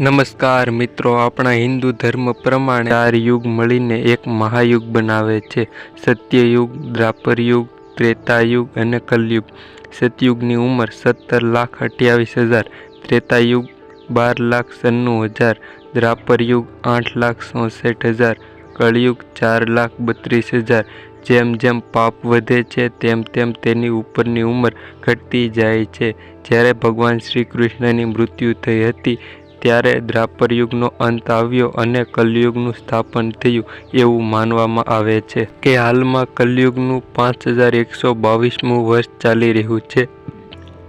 નમસ્કાર મિત્રો, આપણા હિન્દુ ધર્મ પ્રમાણે ચાર યુગ મળીને એક મહાયુગ બનાવે છે. સત્યયુગ દ્વાપરયુગ ત્રેતાયુગ અને કલયુગ. સતયુગની ઉંમર સત્તર લાખ અઠ્યાવીસ હજાર, ત્રેતાયુગ બાર લાખ સન્નું હજાર દ્વાપરયુગ આઠ લાખ ચોસઠ હજાર, કળયુગ ચાર લાખ બત્રીસ હજાર. જેમ જેમ પાપ વધે છે, તેમ તેમ તેની ઉપરની ઉંમર ઘટતી જાય છે. જ્યારે ભગવાન શ્રી કૃષ્ણની મૃત્યુ થઈ હતી ત્યારે દ્વાપર યુગનો અંત આવ્યો અને કલયુગનું સ્થાપન થયું એવું માનવામાં આવે છે કે હાલમાં કલયુગનું પાંચ હજાર એકસો બાવીસમું વર્ષ ચાલી રહ્યું છે.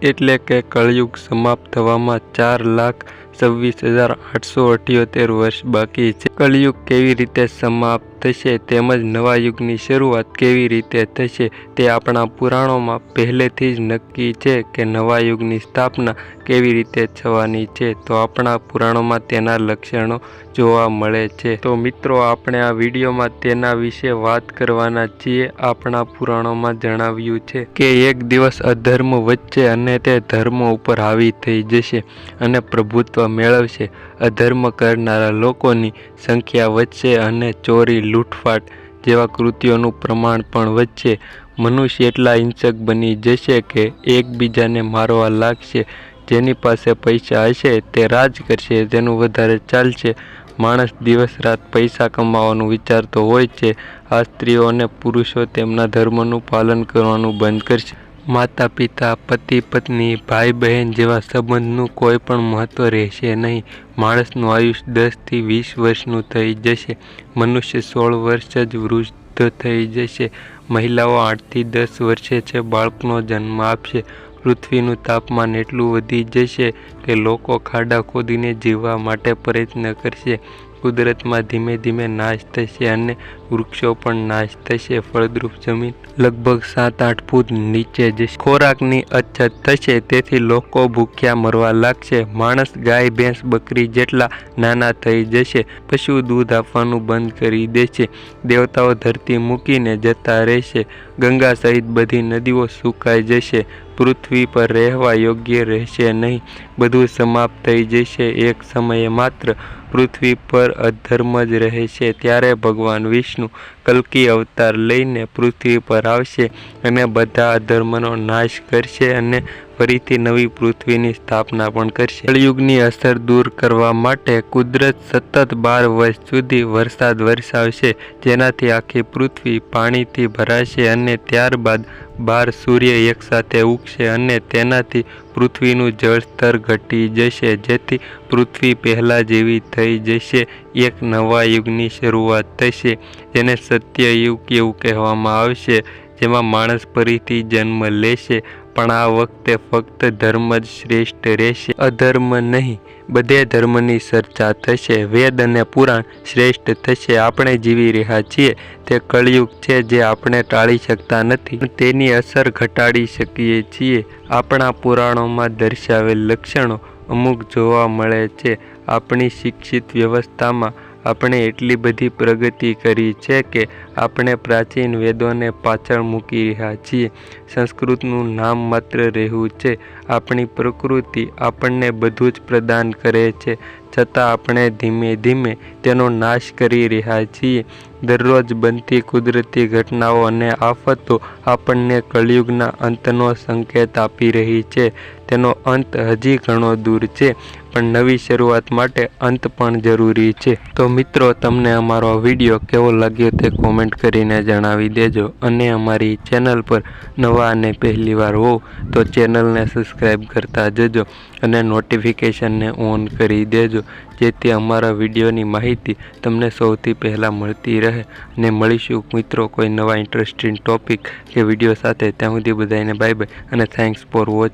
એટલે કે કળયુગ સમાપ્ત થવામાં ચાર લાખ છવ્વીસ હજાર આઠસો અઠ્યોતેર વર્ષ બાકી છે. કલયુગ કેવી રીતે સમાપ્ત થશે તેમજ નવા યુગની શરૂઆત કેવી રીતે થશે તે આપણા પુરાણોમાં પહેલેથી જ નક્કી છે કે નવા યુગની સ્થાપના કેવી રીતે થવાની છે તો આપણા પુરાણોમાં તેના લક્ષણો જોવા મળે છે. તો મિત્રો, આપણે આ વિડીયોમાં તેના વિશે વાત કરવાના છીએ. આપણા પુરાણોમાં જણાવ્યું છે કે એક દિવસ અધર્મ વચ્ચે અને તે ધર્મ ઉપર હાવી થઈ જશે અને પ્રભુત્વ મેળવશે. અધર્મ કરનારા લોકોની સંખ્યા વધશે અને ચોરી, લૂંટફાટ જેવા કૃત્યોનું પ્રમાણ પણ વધશે. મનુષ્ય એટલા હિંસક બની જશે કે એકબીજાને મારવા લાગશે. જેની પાસે પૈસા હશે તે રાજ કરશે તેનું વધારે ચાલશે. માણસ દિવસ રાત પૈસા કમાવાનું વિચારતો હોય છે. આ સ્ત્રીઓ અને પુરુષો તેમના ધર્મનું પાલન કરવાનું બંધ કરશે. માતા પિતા પતિ પત્ની ભાઈ બહેન જેવા સંબંધનું કોઈ પણ મહત્ત્વ રહેશે નહીં. માણસનું આયુષ્ય દસથી વીસ વર્ષનું થઈ જશે. મનુષ્ય સોળ વર્ષ જ વૃદ્ધ થઈ જશે. મહિલાઓ આઠથી દસ વર્ષે છે બાળકનો જન્મ આપશે. પૃથ્વીનું તાપમાન એટલું વધી જશે કે લોકો ખાડા ખોદીને જીવવા માટે પ્રયત્ન કરશે. કુદરતમાં ધીમે ધીમે નાશ થશે અને વૃક્ષો પણ નાશ થશે. ફળદ્રુપ જમીન લગભગ સાત આઠ ફૂટ નીચે જશે ખોરાકની અછત થશે. તેથી લોકો ભૂખ્યા મરવા લાગશે. માણસ, ગાય, ભેંસ, બકરી જેટલા નાના થઈ જશે. પશુ દૂધ આપવાનું બંધ કરી દેશે. દેવતાઓ ધરતી મૂકીને જતા રહેશે. ગંગા સહિત બધી નદીઓ સુકાઈ જશે. પૃથ્વી પર રહેવા યોગ્ય રહેશે નહીં. બધું સમાપ્ત થઈ જશે એક સમયે માત્ર. પૃથ્વી પર અધર્મ જ રહેશે. ત્યારે ભગવાન વિષ્ણુ કલ્કી અવતાર લઈને પૃથ્વી પર આવશે અને બધા અધર્મનો નાશ કરશે અને ફરીથી નવી પૃથ્વીની સ્થાપના પણ કરશે. કળયુગની અસર દૂર કરવા માટે કુદરત સતત બાર વર્ષ સુધી વરસાદ વરસાવશે, જેનાથી આખી પૃથ્વી પાણીથી ભરાશે અને ત્યારબાદ બાર સૂર્ય એકસાથે ઉગશે અને તેનાથી પૃથ્વીનું જળસ્તર ઘટી જશે, જેથી પૃથ્વી પહેલાં જેવી થઈ જશે. એક નવા યુગની શરૂઆત થશે, જેને સત્યયુગ એવું કહેવામાં આવશે, જેમાં માણસ ફરીથી જન્મ લેશે. પણ આ વખતે ફક્ત ધર્મ જ શ્રેષ્ઠ રહેશે, અધર્મ નહીં, બધે ધર્મની ચર્ચા થશે, વેદ અને પુરાણ શ્રેષ્ઠ થશે. આપણે જીવી રહ્યા છીએ, તે કળયુગ છે જે આપણે ટાળી શકતા નથી. તેની અસર ઘટાડી શકીએ છીએ. આપણા પુરાણોમાં દર્શાવેલ લક્ષણો અમુક જોવા મળે છે. આપણી શિક્ષિત વ્યવસ્થામાં આપણે એટલી બધી પ્રગતિ કરી છે કે આપણે પ્રાચીન વેદોને પાછળ મૂકી રહ્યા છીએ. સંસ્કૃતનું નામ માત્ર રહેવું છે. આપણી પ્રકૃતિ આપણને બધું જ પ્રદાન કરે છે. છતાં આપણે ધીમે ધીમે તેનો નાશ કરી રહ્યા છીએ. દરરોજ બનતી કુદરતી ઘટનાઓ અને આફતો આપણને કળિયુગના અંતનો સંકેત આપી રહી છે. તેનો અંત હજી ઘણો દૂર છે. પણ નવી શરૂઆત માટે અંત પણ જરૂરી છે. તો મિત્રો, તમને અમારો વીડિયો કેવો લાગ્યો તે કોમેન્ટ કરીને જણાવી દેજો અને અમારી ચેનલ પર નવા અને પહેલીવાર હો તો ચેનલને સબસ્ક્રાઈબ કરતા જજો અને નોટિફિકેશનને ઓન કરી દેજો, જેથી અમારા વિડીયોની માહિતી તમને સૌથી પહેલાં મળતી રહે. અને મળીશું મિત્રો કોઈ નવા ઇન્ટરેસ્ટિંગ ટોપિક કે વીડિયો સાથે. ત્યાં સુધી બધાને બાય બાય અને થેન્ક્સ ફોર વોચ